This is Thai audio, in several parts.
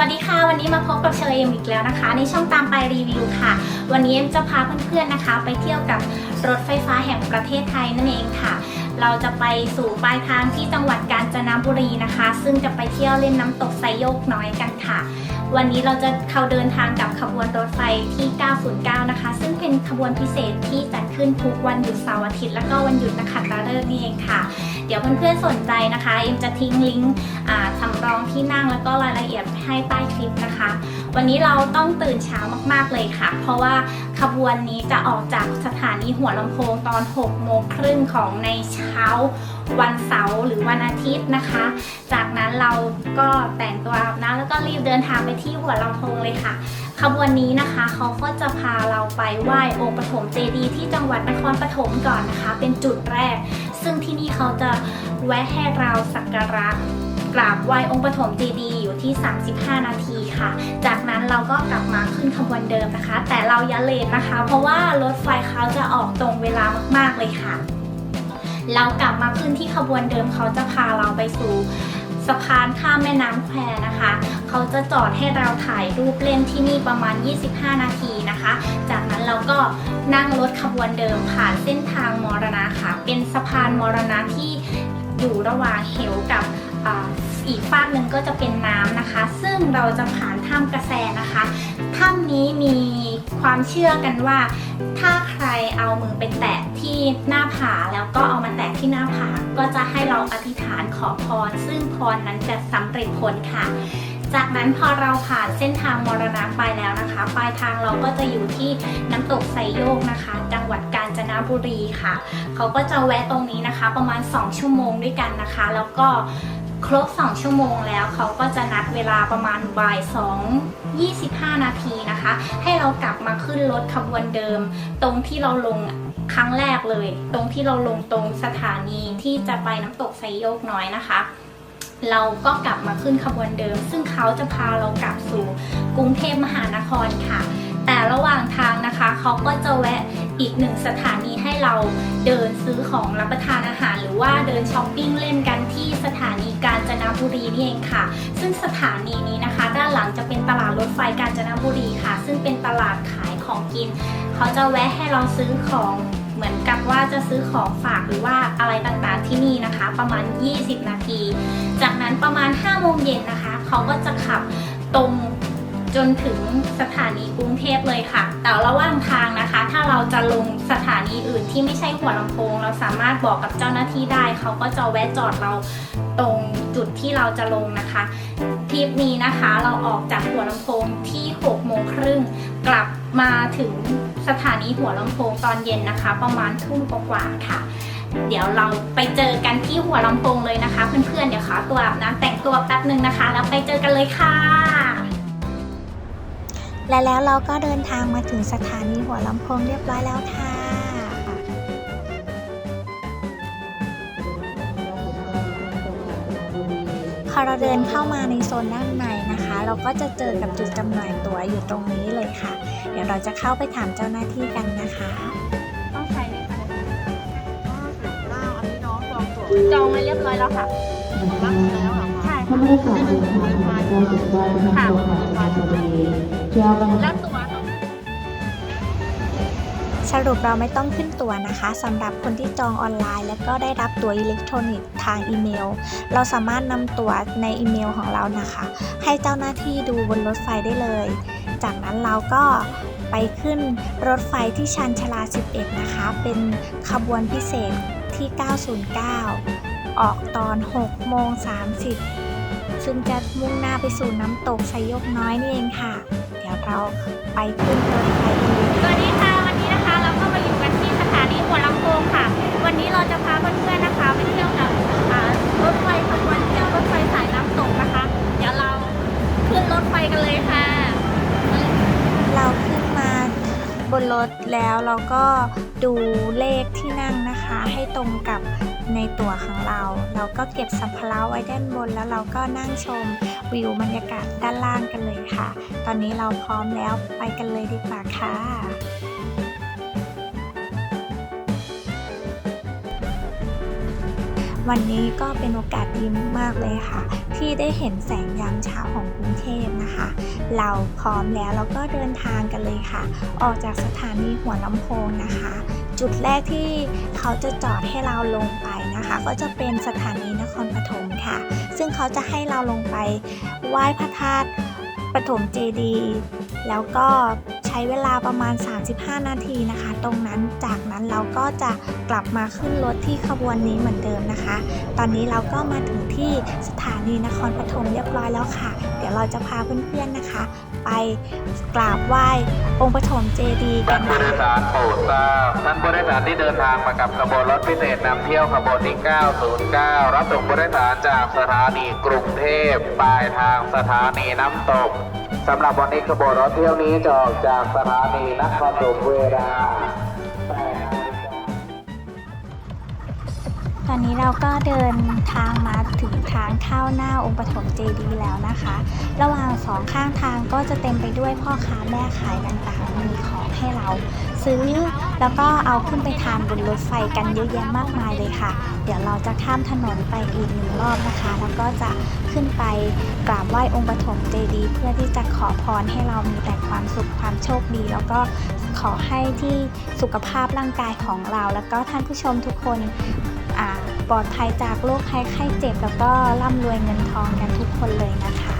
วัสดีค่ะ วันนี้มาพบกับเชอเอมอีกแล้วนะคะ ในช่องตามไปรีวิวค่ะ วันนี้เอมจะพาเพื่อนๆนะคะ ไปเที่ยวกับรถไฟฟ้าแห่งประเทศไทยนั่นเองค่ะ เราจะไปสู่ปลายทางที่จังหวัดกาญจนบุรีนะคะ ซึ่งจะไปเที่ยวเล่นน้ำตกไซโยกน้อยกันค่ะ วันนี้เราจะเข้าเดินทางกับขบวนรถไฟที่ 909 นะคะ ซึ่งเป็นขบวนพิเศษที่จัดขึ้นทุกวันหยุดเสาร์อาทิตย์และก็วันหยุดนักขัตฤกษ์นี่เองค่ะ เดี๋ยวเพื่อนๆสนใจนะคะ เอ็มจะทิ้งลิงก์สำ องที่นั่งแล้วก็รายละเอียดให้ใต้คลิปนะคะ วันนี้เราต้องตื่นเช้ามากๆเลยค่ะ เพราะว่าขบวนนี้จะออกจากสถานีหัวลำโพงตอน6โมงครึ่งของในเช้าวันเสาร์หรือวันอาทิตย์นะคะ จากนั้นเราก็แต่งตัวอาบน้ำแล้วก็รีบเดินทางไปที่หัวลำโพงเลยค่ะ ขบวนนี้นะคะเขาก็จะพาเราไปไหว้องค์ปฐมเจดีย์ที่จังหวัดนครปฐมก่อนนะคะ เป็นจุดแรก ซึ่งที่นี่เขาจะแวะให้เราสักการะ กราบไหว้องค์ปฐมเจดีย์อยู่ที่ 35 นาทีค่ะ จากนั้นเราก็กลับมาขึ้นขบวนเดิมนะคะ แต่เราอย่าเลทนะคะ เพราะว่ารถไฟเขาจะออกตรงเวลามากๆเลยค่ะ เรากลับมาขึ้นที่ขบวนเดิมเขาจะพาเราไปสู่สะพานข้ามแม่น้ำแควนะคะ เขาจะจอดให้เราถ่ายรูปเล่นที่นี่ประมาณ 25 นาทีนะคะ จากนั้นเราก็นั่งรถขบวนเดิมผ่านเส้นทางมรณะค่ะ เป็นสะพานมรณะที่อยู่ระหว่างเหวกับ อีกฝากหนึ่งก็จะเป็นน้ำนะคะ ซึ่งเราจะผ่านถ้ำกระแสนะคะถ้ำนี้มีความเชื่อกันว่า ถ้าใครเอามือไปแตะที่หน้าผาแล้วก็เอามาแตะที่หน้าผาก็จะให้เราอธิษฐานขอพร ซึ่งพรนั้นจะสำเร็จผลค่ะ จากนั้นพอเราผ่านเส้นทางมรณะไปแล้วนะคะปลายทางเราก็จะอยู่ที่น้ำตกไซโยกนะคะ จังหวัดกาญจนบุรีค่ะ เขาก็จะแวะตรงนี้นะคะ ประมาณ 2 ชั่วโมงด้วยกันนะคะ แล้วก็ ครบ 2 ชั่วโมงแล้วเขาก็จะนัดเวลาประมาณบ่าย2 25 นาทีนะคะ ให้เรากลับมาขึ้นรถขบวนเดิม ตรงที่เราลงครั้งแรกเลย ตรงที่เราลงตรงสถานีที่จะไปน้ำตกไซโยกน้อยนะคะ เราก็กลับมาขึ้นขบวนเดิม ซึ่งเขาจะพาเรากลับสู่กรุงเทพมหานครค่ะ แต่ระหว่างทางนะคะ เขาก็จะแวะ อีกหนึ่งสถานีให้เราเดินซื้อของรับประทานอาหาร หรือว่าเดินช้อปปิ้งเล่นกันที่สถานีกาญจนบุรีนี่เองค่ะ ซึ่งสถานีนี้นะคะ ด้านหลังจะเป็นตลาดรถไฟกาญจนบุรีค่ะ ซึ่งเป็นตลาดขายของกิน เขาจะแวะให้เราซื้อของเหมือนกับว่าจะซื้อของฝากหรือว่าอะไรต่างๆที่นี่นะคะ ประมาณ 20 นาที จากนั้นประมาณ5โมงเย็นนะคะ เขาก็จะขับตรง จนถึงสถานีกรุงเทพเลยค่ะ แต่ระหว่างทางนะคะ ถ้าเราจะลงสถานีอื่นที่ไม่ใช่หัวลำโพง เราสามารถบอกกับเจ้าหน้าที่ได้ เขาก็จะแวะจอดเราตรงจุดที่เราจะลงนะคะทริปนี้นะคะเราออกจากหัวลำโพงที่6โมงครึ่งกลับมาถึงสถานีหัวลำโพงตอนเย็นนะคะ ประมาณทุ่มกว่าๆค่ะ เดี๋ยวเราไปเจอกันที่หัวลำโพงเลยนะคะ เพื่อนๆเดี๋ยวขอตัวอาบน้ำแต่งตัวแป๊บหนึ่งนะคะ แล้วไปเจอกันเลยค่ะ และแล้วเราก็เดินทางมาถึงสถานีหัวลำโพงเรียบร้อยแล้วค่ะ พอเราเดินเข้ามาในโซนด้านในนะคะ เราก็จะเจอกับจุดจำหน่ายตั๋วอยู่ตรงนี้เลยค่ะ เดี๋ยวเราจะเข้าไปถามเจ้าหน้าที่กันนะคะ ต้องใช้ไหมคะอ้าวอันนี้น้องจองตั๋วจองไว้เรียบร้อยแล้วค่ะรับแล้วเหรอคะใช่ ถ้าไม่ได้กลับเดินทางมาเราติดไว้เป็นทางของทางทะเลเที่ยวกันแล้วตั๋วต้องสรุปเราไม่ต้องขึ้นตั๋วนะคะสำหรับคนที่จองออนไลน์ แล้วก็ได้รับตั๋วอิเล็กทรอนิกส์ทางอีเมล เราสามารถนำตั๋วในอีเมลของเรานะคะ ให้เจ้าหน้าที่ดูบนรถไฟได้เลย จากนั้นเราก็ไปขึ้นรถไฟที่ชานชาลา 11 นะคะ เป็นขบวนพิเศษที่ 909 ออกตอน 6 โมง 30 ซึ่งจะมุ่งหน้าไปสู่น้ำตกไซยกน้อยนี่เองค่ะ เดี๋ยวเราไปขึ้นรถไฟกันเลยสวัสดีค่ะวันนี้นะคะ เราก็มาอยู่กันที่สถานีหัวลำโพงค่ะ วันนี้เราจะพาเพื่อนๆนะคะไปเที่ยวกับอ่ารถไฟขบวนเที่ยวรถไฟสายน้ำตกนะคะ เดี๋ยวเราขึ้นรถไฟกันเลยค่ะ เราขึ้นมา บนรถแล้วเราก็ดูเลขที่นั่งนะคะ ให้ตรงกับในตั๋วของเรา เราก็เก็บสัมภาระไว้ด้านบน แล้วเราก็นั่งชมวิวบรรยากาศด้านล่างกันเลยค่ะ ตอนนี้เราพร้อมแล้วไปกันเลยดีกว่าค่ะวันนี้ก็เป็นโอกาสดีมากเลยค่ะ ที่ได้เห็นแสงยามเช้าของกรุงเทพนะคะ เราพร้อมแล้วเราก็เดินทางกันเลยค่ะ ออกจากสถานีหัวลำโพงนะคะ จุดแรกที่เขาจะจอดให้เราลงไปนะคะ ก็จะเป็นสถานีนครปฐมค่ะ ซึ่งเขาจะให้เราลงไปไหว้พระธาตุปฐมเจดีย์แล้วก็ใช้เวลาประมาณ 35 นาทีนะคะ ตรงนั้นจากนั้นเราก็จะกลับมาขึ้นรถที่ขบวนนี้เหมือนเดิมนะคะ ตอนนี้เราก็มาถึงที่สถานีนครปฐมเรียบร้อยแล้วค่ะ ดี๋ยวเราจะพาเพื่อนๆนะคะ ไปกราบไหว้องค์ปฐมเจดีย์กันผู้โดยสารโปรดทราบท่านผู้โดยสารที่เดินทางมากับขบวนรถพิเศษนำเที่ยวขบวนที่ 909 รับส่งผู้โดยสารจากสถานีกรุงเทพปลายทางสถานีน้ำตกสำหรับวันนี้ขบวนรถเที่ยวนี้จะออกจากสถานีนครปฐมเวลา ตอนนี้เราก็เดินทางมาถึงทางเข้าหน้าองค์ปฐมเจดีย์แล้วนะคะ ระหว่างสองข้างทางก็จะเต็มไปด้วยพ่อค้าแม่ขายต่างๆ มีของให้เราซื้อ แล้วก็เอาขึ้นไปทานบนรถไฟกันเยอะแยะมากมายเลยค่ะ เดี๋ยวเราจะข้ามถนนไปอีกหนึ่งรอบนะคะ แล้วก็จะขึ้นไปกราบไหว้องค์ปฐมเจดีย์เพื่อที่จะขอพรให้เรามีแต่ความสุขความโชคดี แล้วก็ขอให้ที่สุขภาพร่างกายของเรา แล้วก็ท่านผู้ชมทุกคน ปลอดภัยจากโรคภัยไข้เจ็บ แล้วก็ร่ำรวยเงินทองกันทุกคนเลยนะคะ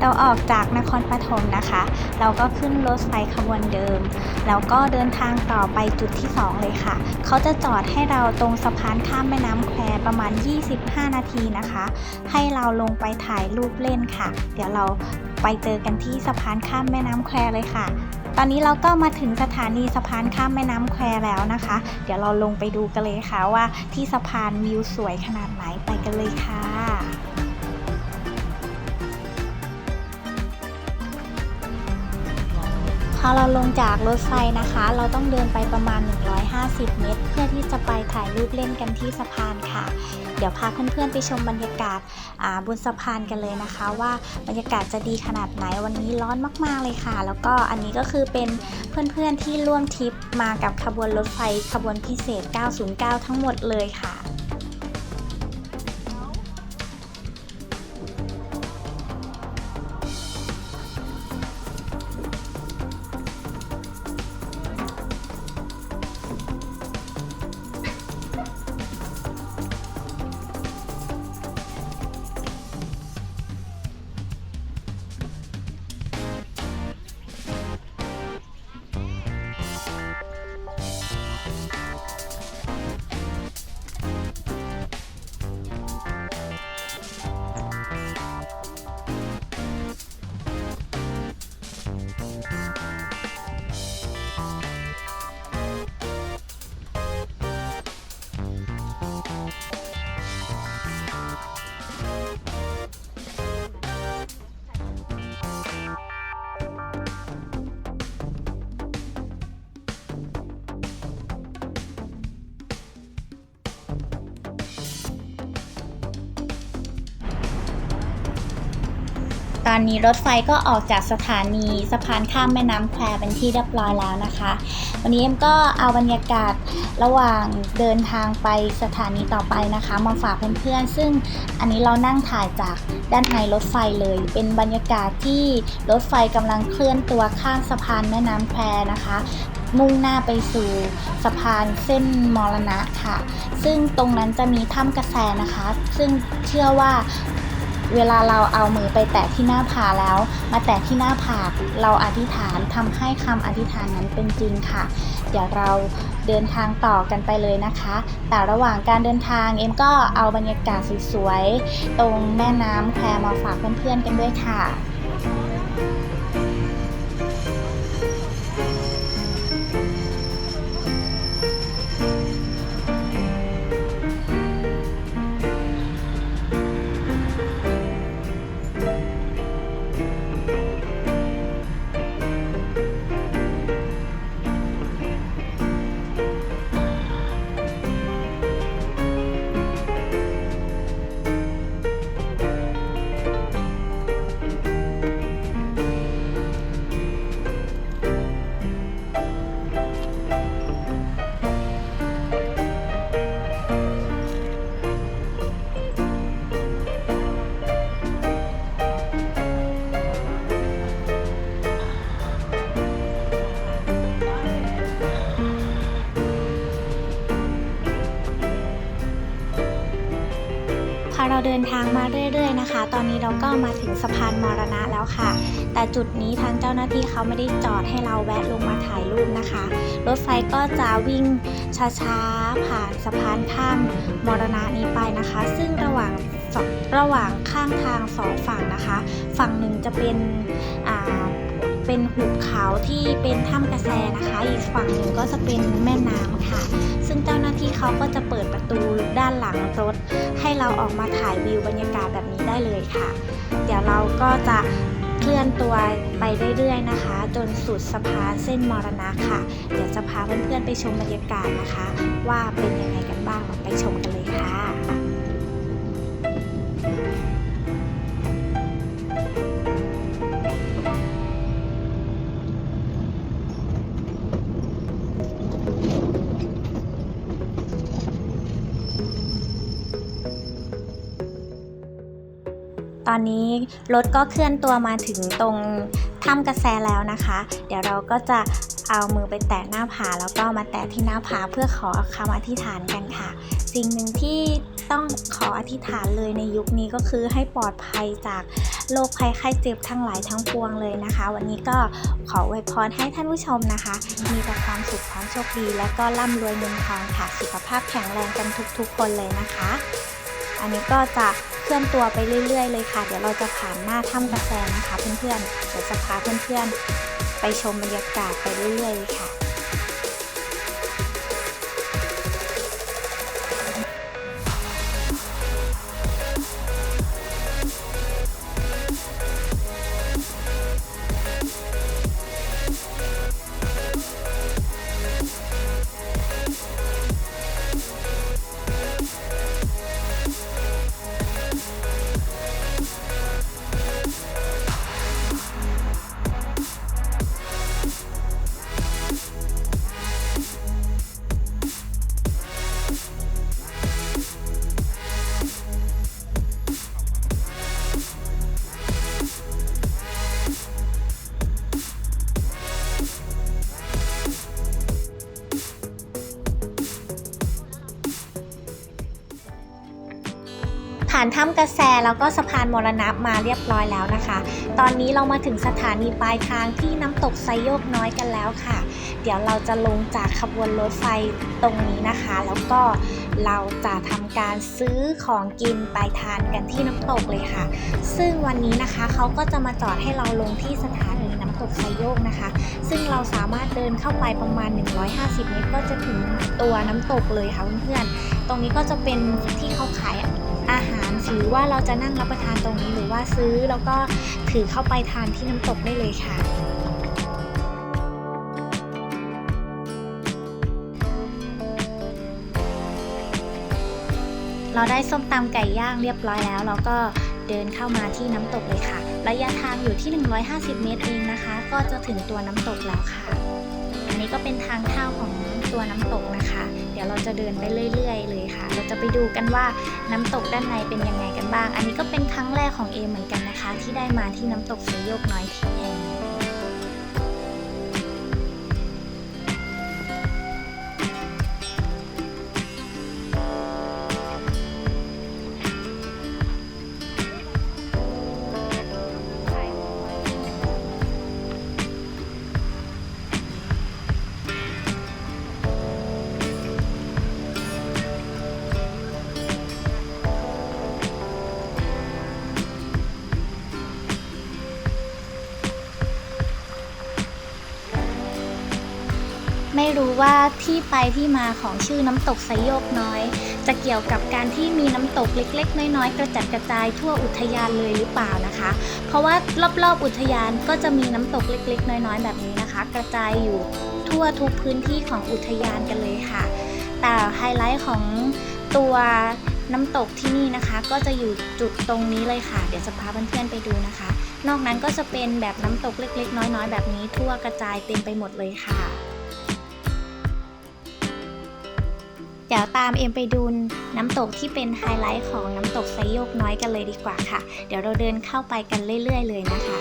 เราออกจากนครปฐมนะคะ เราก็ขึ้นรถไฟขบวนเดิม แล้วก็เดินทางต่อไปจุดที่ 2 เลยค่ะ เขาจะจอดให้เราตรงสะพานข้ามแม่น้ำแควประมาณ 25 นาทีนะคะ ให้เราลงไปถ่ายรูปเล่นค่ะ เดี๋ยวเราไปเจอกันที่สะพานข้ามแม่น้ำแควเลยค่ะตอนนี้เราก็มาถึงสถานีสะพานข้ามแม่น้ำแควแล้วนะคะ เดี๋ยวเราลงไปดูกันเลยค่ะว่าที่สะพานวิวสวยขนาดไหนไปกันเลยค่ะ อเราลงจากรถไฟนะคะ เราต้องเดินไปประมาณ 150 เมตร เพื่อที่จะไปถ่ายรูปเล่นกันที่สะพานค่ะ เดี๋ยวพาเพื่อนๆไปชมบรรยากาศาบนสะพานกันเลยนะคะ ว่าบรรยากาศจะดีขนาดไหนวันนี้ร้อนมากๆเลยค่ะ แล้วก็อันนี้ก็คือเป็นเพื่อนๆที่ร่วมทริปมากับขบวนรถไฟขบวนพิเศษ 909 ทั้งหมดเลยค่ะ อนนี้รถไฟก็ออกจากสถานีสะพานข้ามแม่น้ำแควเป็นที่เรียบร้อยแล้วนะคะ วันนี้เอ็มก็เอาบรรยากาศระหว่างเดินทางไปสถานีต่อไปนะคะ มาฝากเพื่อนๆ ซึ่งอันนี้เรานั่งถ่ายจากด้านในรถไฟเลย เป็นบรรยากาศที่รถไฟกำลังเคลื่อนตัวข้ามสะพานแม่น้ำแควนะคะ มุ่งหน้าไปสู่สะพานเส้นมรณะค่ะ ซึ่งตรงนั้นจะมีถ้ำกระแสนะคะ ซึ่งเชื่อว่า เวลาเราเอามือไปแตะที่หน้าผาแล้ว มาแตะที่หน้าผากเราอธิษฐานทำให้คำอธิษฐานนั้นเป็นจริงค่ะ เดี๋ยวเราเดินทางต่อกันไปเลยนะคะ แต่ระหว่างการเดินทางเอ็มก็เอาบรรยากาศสวยๆตรงแม่น้ำแควมาฝากเพื่อนๆกันด้วยค่ะ นทางมาเรื่อย ๆ นะคะ ตอนนี้เราก็มาถึงสะพานมรณะแล้วค่ะ แต่จุดนี้ทางเจ้าหน้าที่เขาไม่ได้จอดให้เราแวะลงมาถ่ายรูปนะคะ รถไฟก็จะวิ่งช้าๆ ผ่านสะพานข้ามมรณะนี้ไปนะคะ ซึ่งระหว่างระหว่างข้างทางสองฝั่งนะคะ ฝั่งหนึ่งจะเป็นเป็นหุบเขาที่เป็นถ้ำกระแสนะคะ อีกฝั่งหนึ่งก็จะเป็นแม่น้ำค่ะ ซึ่งเจ้าหน้าที่เขาก็จะเปิดประตูด้านหลังรถ ให้เราออกมาถ่ายวิวบรรยากาศแบบนี้ได้เลยค่ะ เดี๋ยวเราก็จะเคลื่อนตัวไปเรื่อยๆนะคะ จนสุดสะพานเส้นมรณะค่ะ เดี๋ยวจะพาเพื่อนๆไปชมบรรยากาศนะคะ ว่าเป็นยังไงกันบ้างไปชมกันเลยค่ะ อนนี้รถก็เคลื่อนตัวมาถึงตรงถ้ำกระแสแล้วนะคะ เดี๋ยวเราก็จะเอามือไปแตะหน้าผาแล้วก็มาแตะที่หน้าผาเพื่อขอคำอธิษฐานกันค่ะ สิ่งหนึ่งที่ต้องขออธิษฐานเลยในยุคนี้ก็คือให้ปลอดภัยจากโรคภัยไข้เจ็บทั้งหลายทั้งปวงเลยนะคะ วันนี้ก็ขออวยพรให้ท่านผู้ชมนะคะ มีแต่ความสุขความโชคดี และก็ร่ำรวยเงินทองค่ะ สุขภาพแข็งแรงกันทุกๆคนเลยนะคะ อันนี้ก็จะ เคลื่อนตัวไปเรื่อย ๆ เลยค่ะ เดี๋ยวเราจะผ่านหน้าถ้ำกาแฟนะคะเพื่อนๆเดี๋ยวจะพาเพื่อนๆไปชมบรรยากาศไปเรื่อย ๆ เลยค่ะ ผ่านถ้ำกระแสแล้วก็สะพานมรณะมาเรียบร้อยแล้วนะคะ ตอนนี้เรามาถึงสถานีปลายทางที่น้ำตกไซโยกน้อยกันแล้วค่ะ เดี๋ยวเราจะลงจากขบวนรถไฟตรงนี้นะคะ แล้วก็เราจะทำการซื้อของกินไปทานกันที่น้ำตกเลยค่ะ ซึ่งวันนี้นะคะเขาก็จะมาจอดให้เราลงที่สถานีน้ำตกไซโยกนะคะ ซึ่งเราสามารถเดินเข้าไปประมาณ 150 เมตรก็จะถึงตัวน้ำตกเลยค่ะเพื่อนๆ ตรงนี้ก็จะเป็นที่เขาขาย อาหารหรือว่าเราจะนั่งรับประทานตรงนี้หรือว่าซื้อแล้วก็ถือเข้าไปทานที่น้ำตกได้เลยค่ะเราได้ส้มตำไก่ย่างเรียบร้อยแล้ว เราก็เดินเข้ามาที่น้ำตกเลยค่ะ ระยะทางอยู่ที่ 150 เมตรเองนะคะ ก็จะถึงตัวน้ำตกแล้วค่ะ อันนี้ก็เป็นทางเข้าของตัวน้ำตกนะคะ ดี๋ยวเราจะเดินไปเรื่อย ๆ เลยค่ะ เราจะไปดูกันว่าน้ำตกด้านในเป็นยังไงกันบ้าง อันนี้ก็เป็นครั้งแรกของเอเหมือนกันนะคะ ที่ได้มาที่น้ำตกสยโยกน้อยที รู้ว่าที่ไปที่มาของชื่อน้ำตกไซโยกน้อย จะเกี่ยวกับการที่มีน้ำตกเล็ก ๆ น้อยๆ กระจัดกระจายทั่วอุทยานเลยหรือเปล่านะคะ เพราะว่ารอบๆอุทยานก็จะมีน้ำตกเล็ก ๆ น้อยๆ แบบนี้นะคะ กระจายอยู่ทั่วทุกพื้นที่ของอุทยานกันเลยค่ะ แต่ไฮไลท์ของตัวน้ำตกที่นี่นะคะ ก็จะอยู่จุดตรงนี้เลยค่ะ เดี๋ยวจะพาเพื่อนๆไปดูนะคะ นอกนั้นก็จะเป็นแบบน้ำตกเล็กๆ น้อยๆ แบบนี้ทั่วกระจายเต็มไปหมดเลยค่ะ เดี๋ยวตามเอ็มไปดูน้ำตกที่เป็นไฮไลท์ของน้ำตกไซโยกน้อยกันเลยดีกว่าค่ะ เดี๋ยวเราเดินเข้าไปกันเรื่อย ๆ เลยนะคะ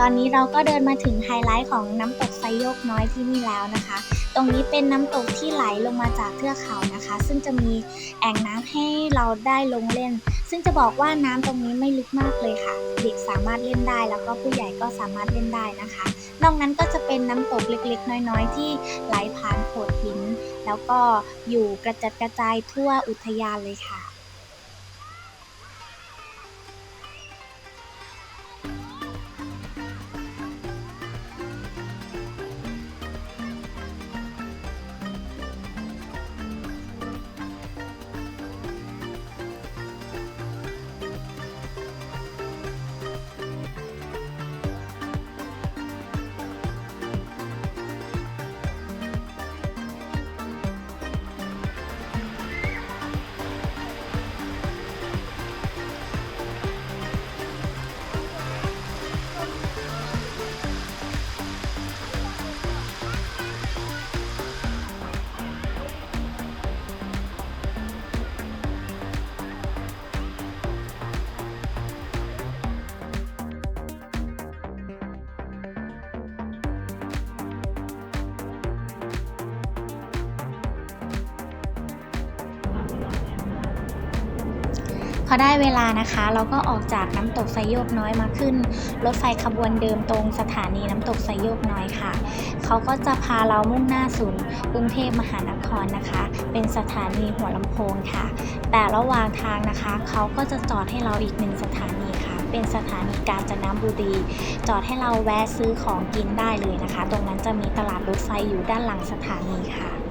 ตอนนี้เราก็เดินมาถึงไฮไลท์ของน้ำตกไซโยกน้อยที่นี่แล้วนะคะ รงนี้เป็นน้ำตกที่ไหลลงมาจากเทือกเขานะคะ ซึ่งจะมีแอ่งน้ำให้เราได้ลงเล่น ซึ่งจะบอกว่าน้ำตรงนี้ไม่ลึกมากเลยค่ะ เด็กสามารถเล่นได้แล้วก็ผู้ใหญ่ก็สามารถเล่นได้นะคะ นอกนั้นก็จะเป็นน้ำตกเล็กๆ น้อยๆ ที่ไหลผ่านโขดหิน แล้วก็อยู่กระจัดกระจายทั่วอุทยานเลยค่ะ พอได้เวลานะคะ เราก็ออกจากน้ำตกไซโยกน้อยมาขึ้น รถไฟขบวนเดิมตรงสถานีน้ำตกไซโยกน้อยค่ะ เขาก็จะพาเรามุ่งหน้าสู่กรุงเทพมหานครนะคะ เป็นสถานีหัวลำโพงค่ะ แต่ระหว่างทางนะคะ เขาก็จะจอดให้เราอีกหนึ่งสถานีค่ะ เป็นสถานีกาญจนบุรี จอดให้เราแวะซื้อของกินได้เลยนะคะ ตรงนั้นจะมีตลาดรถไฟอยู่ด้านหลังสถานีค่ะ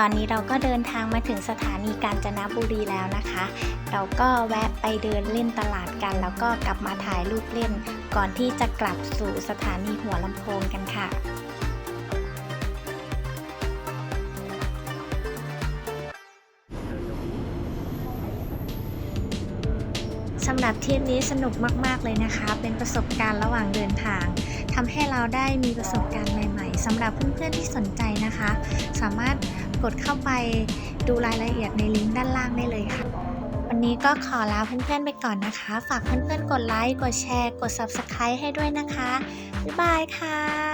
ตอนนี้เราก็เดินทางมาถึงสถานีกาญจนบุรีแล้วนะคะ เราก็แวะไปเดินเล่นตลาดกัน แล้วก็กลับมาถ่ายรูปเล่น ก่อนที่จะกลับสู่สถานีหัวลำโพงกันค่ะสำหรับเทริปนี้สนุกมาก ๆ เลยนะคะ เป็นประสบการณ์ระหว่างเดินทางทำให้เราได้มีประสบการณ์ใหม่ ๆสำหรับเพื่อน ๆ ที่สนใจนะคะ สามารถ กดเข้าไปดูรายละเอียดในลิงก์ด้านล่างได้เลยค่ะ วันนี้ก็ขอลาเพื่อนๆไปก่อนนะคะ ฝากเพื่อนๆกดไลค์ กดแชร์ กด Subscribe ให้ด้วยนะคะ บ๊ายบายค่ะ